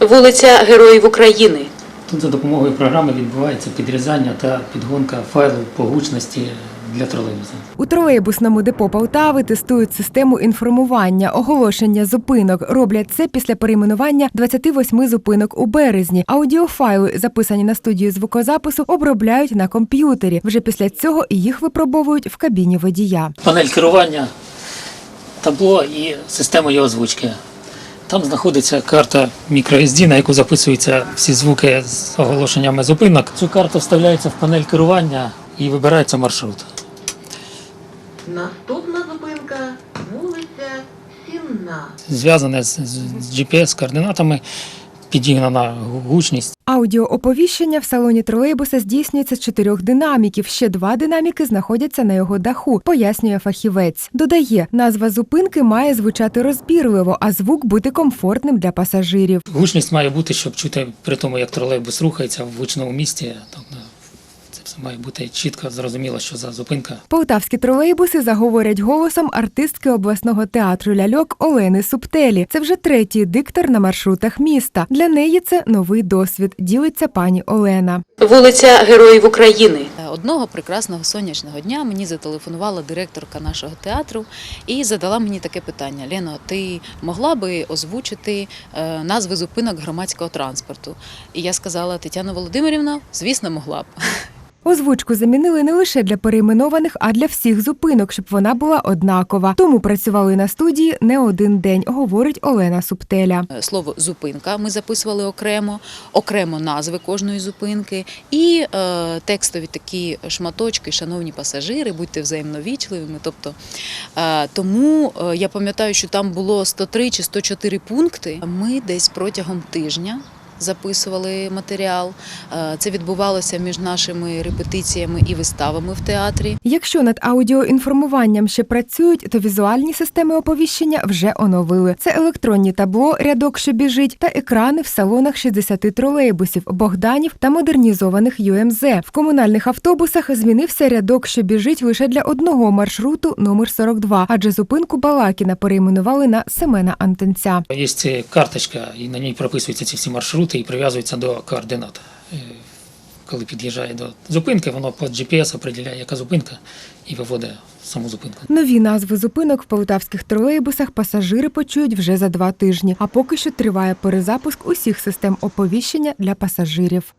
Вулиця Героїв України. Тут за допомогою програми відбувається підрізання та підгонка файлу по гучності для тролейбуса. У тролейбусному депо Полтави тестують систему інформування, оголошення зупинок. Роблять це після перейменування 28 зупинок у березні. Аудіофайли, записані на студію звукозапису, обробляють на комп'ютері. Вже після цього їх випробовують в кабіні водія. Панель керування, табло і система його озвучки. Там знаходиться карта microSD, на яку записуються всі звуки з оголошеннями зупинок. Цю карту вставляється в панель керування і вибирається маршрут. Наступна зупинка вулиця Сінна. Зв'язане з GPS-координатами, підігнана гучність. Аудіооповіщення в салоні тролейбуса здійснюється з чотирьох динаміків. Ще два динаміки знаходяться на його даху, пояснює фахівець. Додає, назва зупинки має звучати розбірливо, а звук бути комфортним для пасажирів. Гучність має бути, щоб чути при тому, як тролейбус рухається в гучному місті. Тобто має бути чітко зрозуміло, що за зупинка. Полтавські тролейбуси заговорять голосом артистки обласного театру ляльок Олени Субтелі. Це вже третій диктор на маршрутах міста. Для неї це новий досвід. Ділиться пані Олена. Вулиця Героїв України. Одного прекрасного сонячного дня мені зателефонувала директорка нашого театру і задала мені таке питання: Лено, ти могла би озвучити е, назви зупинок громадського транспорту? І я сказала, Тетяна Володимирівна, звісно, могла б. Озвучку замінили не лише для перейменованих, а для всіх зупинок, щоб вона була однакова. Тому працювали на студії не один день, говорить Олена Субтеля. Е, Слово зупинка ми записували окремо, окремо назви кожної зупинки і е, текстові такі шматочки, шановні пасажири, будьте взаємно вічливими. Тобто, е, тому е, я пам'ятаю, що там було 103 чи 104 пункти. Ми десь протягом тижня. Записували матеріал. Е, Це відбувалося між нашими репетиціями і виставами в театрі. Якщо над аудіоінформуванням ще працюють, то візуальні системи оповіщення вже оновили. Це електронні табло, рядок, що біжить, та екрани в салонах 60 тролейбусів, Богданів та модернізованих ЮМЗ. В комунальних автобусах змінився рядок, що біжить лише для одного маршруту номер 42, адже зупинку Балакіна перейменували на Семена Антенця. Є карточка, і на ній прописуються ці всі маршрути і прив'язується до координат. Е, Коли під'їжджає до зупинки, воно по GPS определяє, яка зупинка, і виводить саму зупинку. Нові назви зупинок в полтавських тролейбусах пасажири почують вже за два тижні. А поки що триває перезапуск усіх систем оповіщення для пасажирів.